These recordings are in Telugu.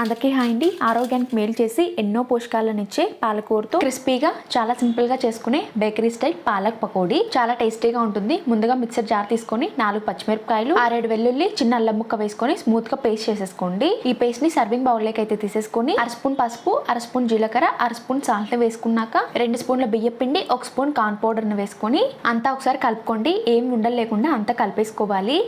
అందరికీ హాయ్ అండి. ఆరోగ్యానికి మేలు చేసి ఎన్నో పోషకాలను ఇచ్చే పాలకూరతో క్రిస్పీగా చాలా సింపుల్గా చేసుకునే బేకరీ స్టైల్ పాలక్ పకోడీ. చాలా టేస్టీగా ఉంటుంది. ముందుగా మిక్సర్ జార్ తీసుకొని నాలుగు పచ్చిమిరపకాయలు ఆరేడు వెల్లుల్లి చిన్న అల్లం ముక్క వేసుకొని స్మూత్గా పేస్ట్ చేసేసుకోండి. ఈ పేస్ట్ని సర్వింగ్ బౌల్లోకి అయితే తీసేసుకొని అర స్పూన్ పసుపు అర స్పూన్ జీలకర్ర అర స్పూన్ సాల్ట్ వేసుకున్నాక రెండు స్పూన్ల బియ్యం పిండి ఒక స్పూన్ కార్న్ పౌడర్ని వేసుకొని అంతా ఒకసారి కలుపుకోండి. ఏం ఉండలు లేకుండా అంతా కలిపేసుకోవాలి.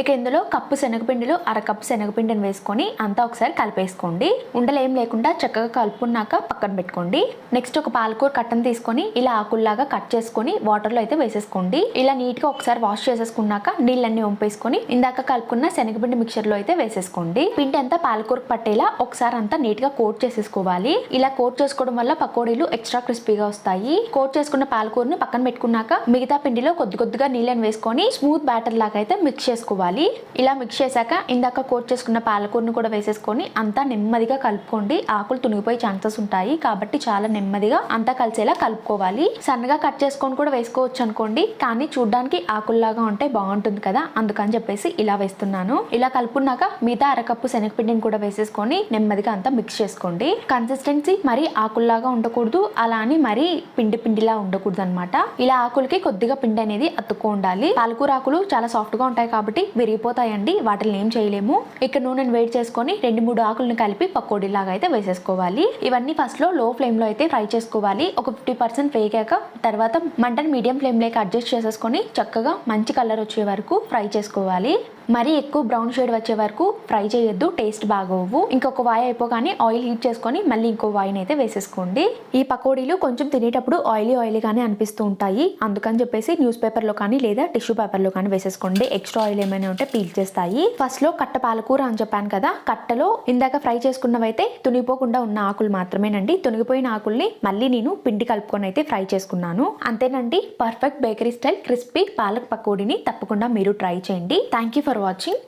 ఇక ఇందులో కప్పు శనగపిండిలో అరకప్పు శనగపిండిని వేసుకొని అంతా ఒకసారి కలిపేసుకోండి. ఉండలు ఏం లేకుండా చక్కగా కలుపుకున్నాక పక్కన పెట్టుకోండి. నెక్స్ట్ ఒక పాలకూర కట్టను తీసుకొని ఇలా ఆకుల్లాగా కట్ చేసుకొని వాటర్లో అయితే వేసేసుకోండి. ఇలా నీట్గా ఒకసారి వాష్ చేసేసుకున్నాక నీళ్ళన్నీ వంపేసుకొని ఇందాక కలుపుకున్న శనగపిండి మిక్చర్లో అయితే వేసేసుకోండి. పిండి అంతా పాలకూరకు పట్టేలా ఒకసారి అంతా నీట్గా కోట్ చేసేసుకోవాలి. ఇలా కోట్ చేసుకోవడం వల్ల పకోడీలు ఎక్స్ట్రా క్రిస్పీగా వస్తాయి. కోట్ చేసుకున్న పాలకూరని పక్కన పెట్టుకున్నాక మిగతా పిండిలో కొద్ది కొద్దిగా నీళ్ళని వేసుకొని స్మూత్ బ్యాటర్ లాగా అయితే మిక్స్ చేసుకోవాలి. ఇలా మిక్స్ చేశాక ఇందాక కోట్ చేసుకున్న పాలకూరను కూడా వేసేసుకొని అంతా నెమ్మదిగా కలుపుకోండి. ఆకులు తునిగిపోయే ఛాన్సెస్ ఉంటాయి. కాబట్టి చాలా నెమ్మదిగా అంతా కలిసేలా కలుపుకోవాలి. సన్నగా కట్ చేసుకొని కూడా వేసుకోవచ్చు అనుకోండి. కానీ చూడడానికి ఆకుల్లాగా ఉంటే బాగుంటుంది కదా. అందుకని చెప్పేసి ఇలా వేస్తున్నాను. ఇలా కలుపుకున్నాక మిగతా అరకప్పు శనగపిండిని కూడా వేసేసుకొని నెమ్మదిగా అంతా మిక్స్ చేసుకోండి. కన్సిస్టెన్సీ మరీ ఆకుల్లాగా ఉండకూడదు. అలా అని మరీ పిండి పిండిలా ఉండకూడదు అనమాట ఇలా ఆకులకి కొద్దిగా పిండి అనేది అతుక్కో ఉండాలి పాలకూర ఆకులు చాలా సాఫ్ట్గా ఉంటాయి కాబట్టి విరిగిపోతాయండి. వాటిని ఏం చేయలేము. ఇక్కడ నూనెను వేడి చేసుకొని రెండు మూడు ఆకులను కలిపి పకోడీ లాగా అయితే వేసేసుకోవాలి. ఇవన్నీ ఫస్ట్లో లో ఫ్లేమ్లో అయితే ఫ్రై చేసుకోవాలి. ఒక ఫిఫ్టీ పర్సెంట్ వేగాక తర్వాత మంటను మీడియం ఫ్లేమ్ లేక అడ్జస్ట్ చేసేసుకొని చక్కగా మంచి కలర్ వచ్చే వరకు ఫ్రై చేసుకోవాలి. మరీ ఎక్కువ బ్రౌన్ షేడ్ వచ్చే వరకు ఫ్రై చేయొద్దు. టేస్ట్ బాగోవు. ఇంకొక వాయి అయిపోగానే ఆయిల్ హీట్ చేసుకొని మళ్ళీ ఇంకో వాయిని అయితే వేసేసుకోండి. ఈ పకోడీలు కొంచెం తినేటప్పుడు ఆయిలీ ఆయిలీగానే అనిపిస్తూ ఉంటాయి. అందుకని చెప్పేసి న్యూస్ పేపర్లో కానీ లేదా టిష్యూ పేపర్లో కానీ వేసేసుకోండి. ఎక్స్ట్రా ఆయిల్ ఏమైనా ఏమైనా ఉంటే పీల్ చేస్తాయి ఫస్ట్లో కట్ట పాలకూర అని చెప్పాను కదా కట్టలో ఇందాక ఫ్రై చేసుకున్నవైతే తునిగిపోకుండా ఉన్న ఆకులు మాత్రమేనండి. తునిగిపోయిన ఆకుల్ని మళ్ళీ నేను పిండి కలుపుకొని అయితే ఫ్రై చేసుకున్నాను. అంతేనండి perfect bakery style crispy palak పకోడీని తప్పకుండా మీరు ట్రై చేయండి. Thank you for watching